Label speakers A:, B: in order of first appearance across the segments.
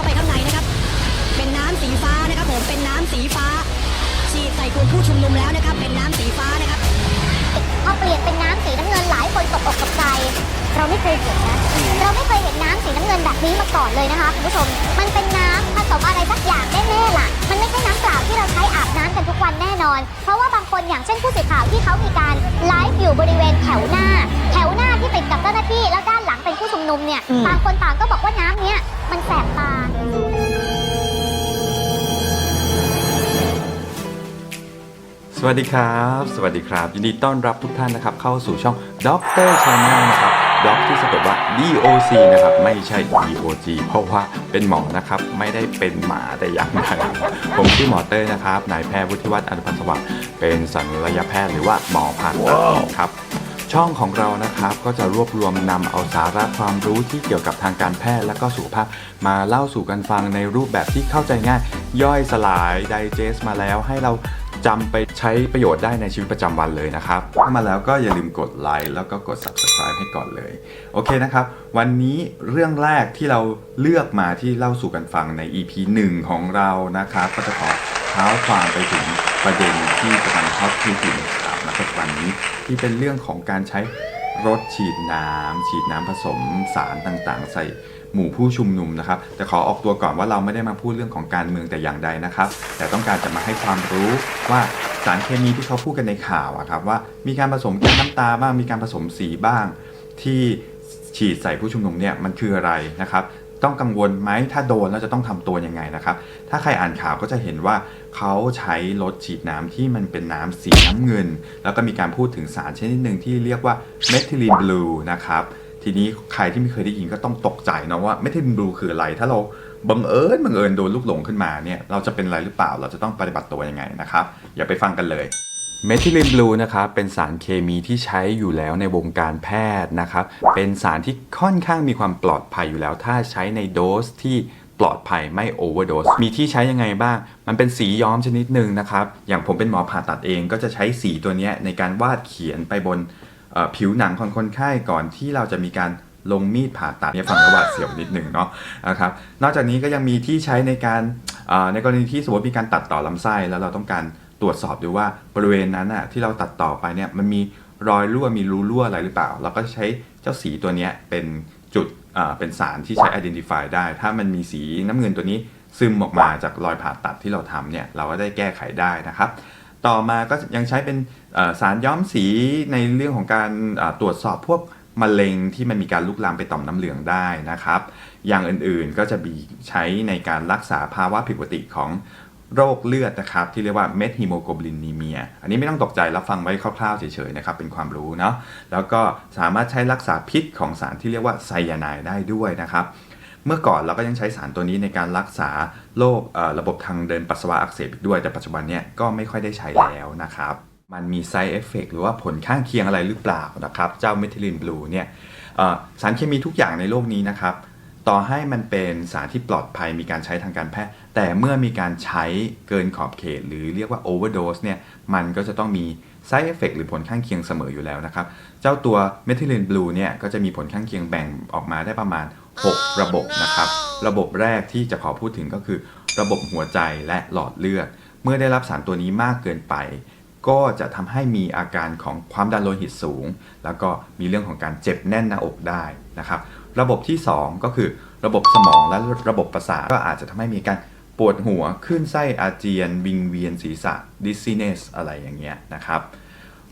A: เข้าไปข้างในนะครับ เป็นน้ำสีฟ้านะครับผมเป็นน้ำสีฟ้า ฉีดใส่กลุ่มผู้ชุมนุมแล้วนะครับ เป็นน้ำสีฟ้านะครับ
B: พอเปลี่ยนเป็นน้ำสีน้ำเงินหลายคนตกอกตกใจ เราไม่เคยเห็นนะเราไม่เคยเห็นน้ำสีน้ำเงินแบบนี้มาก่อนเลยนะคะคุณผู้ชม มันเป็นน้ำผสมอะไรสักอย่างแน่ๆล่ะ มันไม่ใช่น้ำเปล่าที่เราใช้อาบน้ำกันทุกวันแน่นอน เพราะว่าบางคนอย่างเช่นผู้สื่อข่าวที่เขามีการไลฟ์อยู่บริเวณแถวหน้า แถวหน้าที่ติดกับเจ้าหน้าที่แล้วด้านหลัง เป็นผู้ชุมนุมเนี่ย
A: อืม
B: ต่างคนต่างก็บอกว่าน้ำเนี้ยมันแสบตา
C: สวัสดีครับ สวัสดีครับ ยินดีต้อนรับทุกท่านนะครับ เข้าสู่ช่องด็อกเตอร์ชาแนลนะครับด็อกที่สะกดว่า DOC นะครับ ไม่ใช่ DOG เพราะว่าเป็นหมอนะครับ ไม่ได้เป็นหมาแต่อย่างใดผมชื่อหมอเต้ยนะครับ นายแพทย์วุฒิวัฒน์อนุพันธ์สวัสดิ์เป็นศัลยแพทย์หรือว่าหมอผ่าตัดครับ ช่องของเรานะครับก็จะรวบรวมนำเอาสาระความรู้ที่เกี่ยวกับทางการแพทย์และก็สุขภาพ มาเล่าสู่กันฟังในรูปแบบที่เข้าใจง่าย ย่อยสลายไดเจสมาแล้วให้เราจำไปใช้ประโยชน์ได้ในชีวิตประจำวันเลยนะครับเข้ามาแล้วก็อย่าลืมกดไลค์แล้วก็กด subscribe ให้ก่อนเลย โอเคนะครับ วันนี้เรื่องแรกที่เราเลือกมาที่เล่าสู่กันฟังใน EP 1 ของเรานะครับก็จะขอเท้าความไปถึงประเด็นที่กำลังฮอตฮิตอยู่ในข่าวณปัจจุบันนี้ ที่เป็นเรื่องของการใช้รถฉีดน้ำฉีดน้ำผสมสารต่างๆ ใส่หมู่ผู้ชุมนุมนะครับ แต่ขอออกตัวก่อนว่าเราไม่ได้มาพูดเรื่องของการเมืองแต่อย่างใดนะครับ แต่ต้องการจะมาให้ความรู้ว่าสารเคมีที่เขาพูดกันในข่าวอะครับว่ามีการผสมแก๊สน้ำตาบ้างมีการผสมสีบ้าง ที่ฉีดใส่ผู้ชุมนุมเนี่ยมันคืออะไรนะครับ ต้องกังวลไหมถ้าโดนแล้วจะต้องทำตัวยังไงนะครับ ถ้าใครอ่านข่าวก็จะเห็นว่า เขาใช้รถฉีดน้ำที่มันเป็นน้ำสีน้ำเงิน แล้วก็มีการพูดถึงสารชนิดหนึ่งที่เรียกว่าเมทิลีนบลูนะครับทีนี้ใครที่ไม่เคยได้ยินก็ต้องตกใจนะว่าเมทิลีนบลูคืออะไร ถ้าเราบังเอิญบังเอิญโดนลูกหลงขึ้นมาเนี่ยเราจะเป็นอะไรหรือเปล่าเราจะต้องปฏิบัติตัวยังไงนะครับ อย่าไปฟังกันเลยเมทิลินบลูนะครับเป็นสารเคมีที่ใช้อยู่แล้วในวงการแพทย์นะครับเป็นสารที่ค่อนข้างมีความปลอดภัยอยู่แล้ว ถ้าใช้ในโดสที่ ปลอดภัยไม่โอเวอร์โดสมีที่ใช้ยังไงบ้าง มันเป็นสีย้อมชนิดหนึ่งนะครับ อย่างผมเป็นหมอผ่าตัดเองก็จะใช้สีตัวนี้ในการวาดเขียนไปบนผิวหนังของคนไข้ก่อนที่เราจะมีการลงมีดผ่าตัดเนี่ยฟังแล้วหวาดเสียวนิดหนึ่งเนาะนะครับนอกจากนี้ก็ยังมีที่ใช้ในการในกรณีที่สมมติมีการตัดต่อลำไส้แล้วเราต้องการตรวจสอบดูว่าบริเวณนั้นน่ะที่เราตัดต่อไปเนี่ยมันมีรอยรั่วมีรูรั่วอะไรหรือเปล่า เราก็ใช้เจ้าสีตัวนี้เป็น จุดเป็นสารที่ใช้ identify ได้ ถ้ามันมีสีน้ำเงินตัวนี้ซึมออกมาจากรอยผ่าตัดที่เราทำเนี่ยเราก็ได้แก้ไขได้นะครับ ต่อมาก็ยังใช้เป็นสารย้อมสีในเรื่องของการตรวจสอบพวกมะเร็งที่มันมีการลุกลามไปต่อมน้ำเหลืองได้นะครับ อย่างอื่นๆก็จะมีใช้ในการรักษาภาวะผิดปกติของ โรคเลือดนะครับที่เรียกว่าเมทฮิโมโกลบินนีเมีย อันนี้ไม่ต้องตกใจรับฟังไว้คร่าวๆเฉยๆนะครับเป็นความรู้เนาะแล้วก็สามารถใช้รักษาพิษของสารที่เรียกว่าไซยาไนด์ได้ด้วยนะครับเมื่อก่อนเราก็ยังใช้สารตัวนี้ในการรักษาโรคระบบทางเดินปัสสาวะอักเสบอีกด้วย แต่ปัจจุบันเนี้ยก็ไม่ค่อยได้ใช้แล้วนะครับ มันมี side effect หรือว่าผลข้างเคียงอะไรหรือเปล่านะครับ เจ้าเมทิลินบลูเนี่ยสารเคมีทุกอย่างในโลกนี้นะครับ ต่อให้มันเป็นสารที่ปลอดภัยมีการใช้ทางการแพทย์ แต่เมื่อมีการใช้เกินขอบเขต หรือเรียกว่า overdose เนี่ยมันก็จะต้องมี side effect หรือผลข้างเคียงเสมออยู่แล้วนะครับ เจ้าตัวเมทิลินบลูเนี่ยก็จะมีผลข้างเคียงแบ่งออกมาได้ประมาณ 6 ระบบนะครับ ระบบแรกที่จะขอพูดถึงก็คือ ระบบหัวใจและหลอดเลือด เมื่อได้รับสารตัวนี้มากเกินไป ก็จะทำให้มีอาการของความดันโลหิตสูง แล้วก็มีเรื่องของการเจ็บแน่นหน้าอกได้นะครับ ระบบที่ 2 ก็คือระบบสมองและระบบประสาทก็อาจจะทำให้มีการปวดหัวขึ้นไส้อาเจียน วิงเวียนศีรษะ dizziness อะไรอย่างเงี้ยนะครับ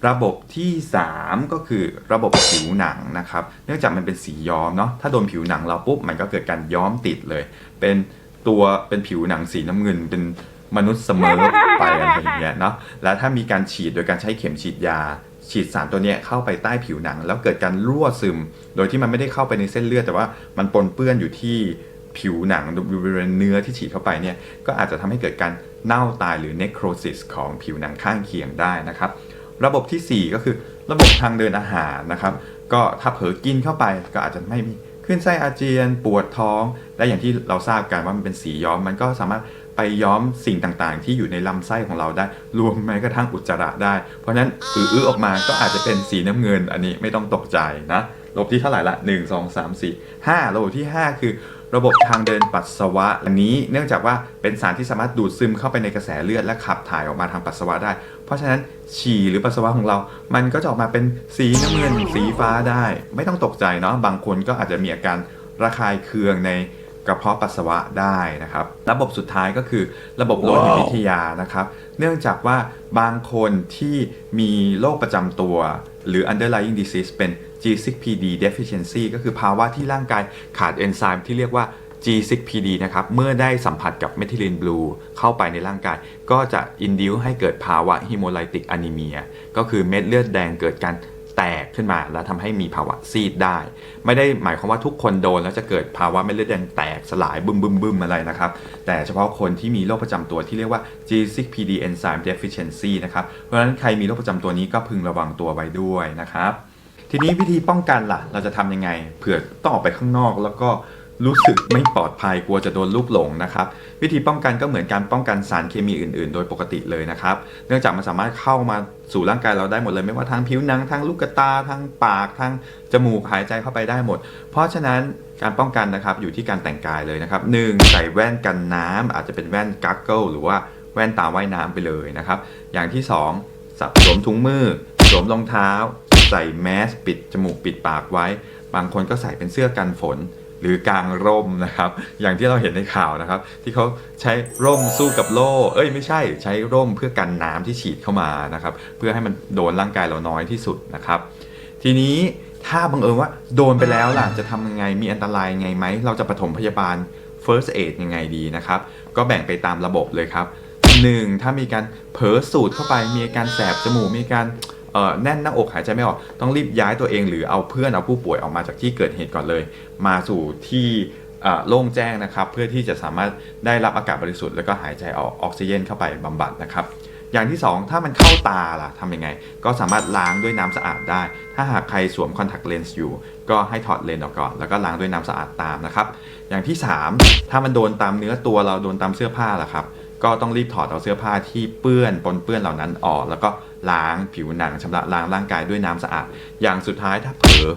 C: ระบบที่ 3 ก็คือระบบผิวหนังนะครับ เนื่องจากมันเป็นสีย้อมเนาะถ้าโดนผิวหนังเราปุ๊บมันก็เกิดการย้อมติดเลย เป็นตัวเป็นผิวหนังสีน้ำเงิน เป็นมนุษย์เสมอไปอะไรอย่างเงี้ยเนาะแล้วถ้ามีการฉีดโดยการใช้เข็มฉีดยา ฉีดสารตัวนี้เข้าไปใต้ผิวหนัง แล้วเกิดการรั่วซึม โดยที่มันไม่ได้เข้าไปในเส้นเลือดแต่ว่ามันปนเปื้อนอยู่ที่ผิวหนังบริเวณเนื้อที่ฉีดเข้าไปเนี่ยก็อาจจะทำให้เกิดการเน่าตายหรือ necrosis ของผิวหนังข้างเคียงได้นะครับระบบทีสี่ 4 ก็คือระบบทางเดินอาหารนะครับ ก็ถ้าเผลอกินเข้าไปก็อาจจะไม่มีขึ้นไส้อาเจียน ปวดท้อง และอย่างที่เราทราบกันว่ามันเป็นสีย้อมมันก็สามารถ ไปย้อมสิ่งต่างๆ ที่อยู่ในลำไส้ของเราได้ รวมแม้กระทั่งอุจจาระได้ เพราะฉะนั้นอื้อออกมาก็อาจจะเป็นสีน้ำเงินอันนี้ไม่ต้องตกใจนะระบบที่เท่าไหร่ละ 1 2 3 4 5ระบบที่ 5 คือ ระบบทางเดินปัสสาวะ อันนี้เนื่องจากว่าเป็นสารที่สามารถดูดซึมเข้าไปในกระแสเลือดและขับถ่ายออกมาทางปัสสาวะได้ เพราะฉะนั้นฉี่หรือปัสสาวะของเรา มันก็จะออกมาเป็นสีน้ำเงินสีฟ้าได้ ไม่ต้องตกใจเนาะบางคนก็อาจจะมีอาการระคายเคืองใน กระเพาะปัสสาวะได้นะครับ ระบบสุดท้ายก็คือระบบโลหิตวิทยานะครับ เนื่องจากว่าบางคนที่มีโรคประจำตัว หรือ underlying disease เป็น G6PD deficiency ก็คือภาวะที่ร่างกายขาดเอนไซม์ที่เรียกว่า G6PD นะครับ เมื่อได้สัมผัสกับเมทิลินบลูเข้าไปในร่างกาย ก็จะ induce ให้เกิดภาวะ hemolytic anemia ก็คือเม็ดเลือดแดงเกิดการ กขึ้นมา แล้วทำให้มีภาวะซีดได้ ไม่ได้หมายความว่าทุกคนโดนแล้วจะเกิดภาวะเม็ดเลือดแดงแตกสลายบึมบึมบึมอะไรนะครับ แต่เฉพาะคนที่มีโรคประจำตัวที่เรียกว่า G6PD enzyme deficiency นะครับ เพราะฉะนั้นใครมีโรคประจำตัวนี้ก็พึงระวังตัวไว้ด้วยนะครับ ทีนี้วิธีป้องกันล่ะ เราจะทำยังไง เผื่อต้องออกไปข้างนอกแล้วก็ รู้สึกไม่ปลอดภัยกลัวจะโดนลูกหลงนะครับ วิธีป้องกันก็เหมือนการป้องกันสารเคมีอื่น ๆ โดยปกติเลยนะครับ เนื่องจากมันสามารถเข้ามาสู่ร่างกายเราได้หมดเลย ไม่ว่าทางผิวหนังทางลูกตาทางปากทางจมูกหายใจเข้าไปได้หมด เพราะฉะนั้นการป้องกันนะครับอยู่ที่การแต่งกายเลยนะครับหนึ่งใส่แว่นกันน้ำอาจจะเป็นแว่นกักเกิลหรือว่าแว่นตาว่ายน้ำไปเลยนะครับ อย่างที่สองสวมถุงมือสวมรองเท้า ใส่แมสปิดจมูกปิดปากไว้ บางคนก็ใส่เป็นเสื้อกันฝน หรือกางร่มนะครับ อย่างที่เราเห็นในข่าวนะครับ ที่เขาใช้ร่มสู้กับโล่เอ้ยไม่ใช่ใช้ร่มเพื่อกันน้ำที่ฉีดเข้ามานะครับ เพื่อให้มันโดนร่างกายเราน้อยที่สุดนะครับ ทีนี้ถ้าบังเอิญว่าโดนไปแล้วล่ะจะทำยังไงมีอันตรายยังไงไหม เราจะปฐมพยาบาล first aid ยังไงดีนะครับ ก็แบ่งไปตามระบบเลยครับ 1. ถ้ามีการเผลอสูดเข้าไปมีอาการแสบจมูกมีการ แน่นหน้าอกหายใจไม่ออก ต้องรีบย้ายตัวเองหรือเอาเพื่อนเอาผู้ป่วยออกมาจากที่เกิดเหตุก่อนเลย มาสู่ที่โล่งแจ้งนะครับ เพื่อที่จะสามารถได้รับอากาศบริสุทธิ์แล้วก็หายใจเอาออกซิเจนเข้าไปบำบัดนะครับ อย่างที่ 2 ถ้ามันเข้าตาล่ะทำยังไง ก็สามารถล้างด้วยน้ำสะอาดได้ ถ้าหากใครสวมคอนแทคเลนส์อยู่ ก็ให้ถอดเลนส์ออกก่อน แล้วก็ล้างด้วยน้ำสะอาดตามนะครับ อย่างที่ 3 ถ้ามันโดนตามเนื้อตัวเราโดนตามเสื้อผ้าล่ะครับ ก็ต้องรีบถอดเอาเสื้อผ้าที่เปื้อนปนเปื้อนเหล่านั้นออก แล้วก็ล้างผิวหนังชำระล้างร่างกายด้วยน้ำสะอาด อย่างสุดท้ายถ้าเผลอ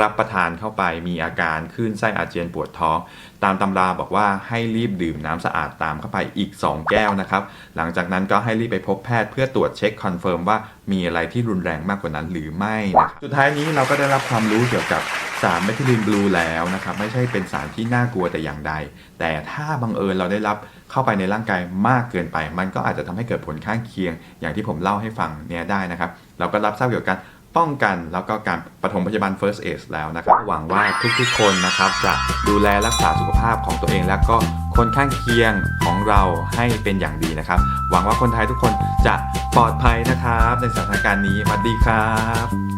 C: รับประทานเข้าไปมีอาการคลื่นไส้อาเจียนปวดท้อง ตามตำราบอกว่าให้รีบดื่มน้ำสะอาดตามเข้าไปอีก 2 แก้วนะครับ หลังจากนั้นก็ให้รีบไปพบแพทย์เพื่อตรวจเช็คคอนเฟิร์มว่ามีอะไรที่รุนแรงมากกว่านั้นหรือไม่นะครับสุดท้ายนี้เราก็ได้รับความรู้เกี่ยวกับ สารเมทิลินบลูแล้วนะครับไม่ใช่เป็นสารที่น่ากลัวแต่อย่างใด แต่ถ้าบังเอิญเราได้รับเข้าไปในร่างกายมากเกินไป มันก็อาจจะทำให้เกิดผลข้างเคียง อย่างที่ผมเล่าให้ฟังเนี่ยได้นะครับ เราก็รับทราบเกี่ยวกับการป้องกันแล้วก็การปฐมพยาบาล first aid แล้วนะครับหวังว่าทุกๆ คนนะครับจะดูแลรักษาสุขภาพของตัวเอง และก็คนข้างเคียงของเราให้เป็นอย่างดีนะครับ หวังว่าคนไทยทุกคนจะปลอดภัยนะครับ ในสถานการณ์นี้สวัสดีครับ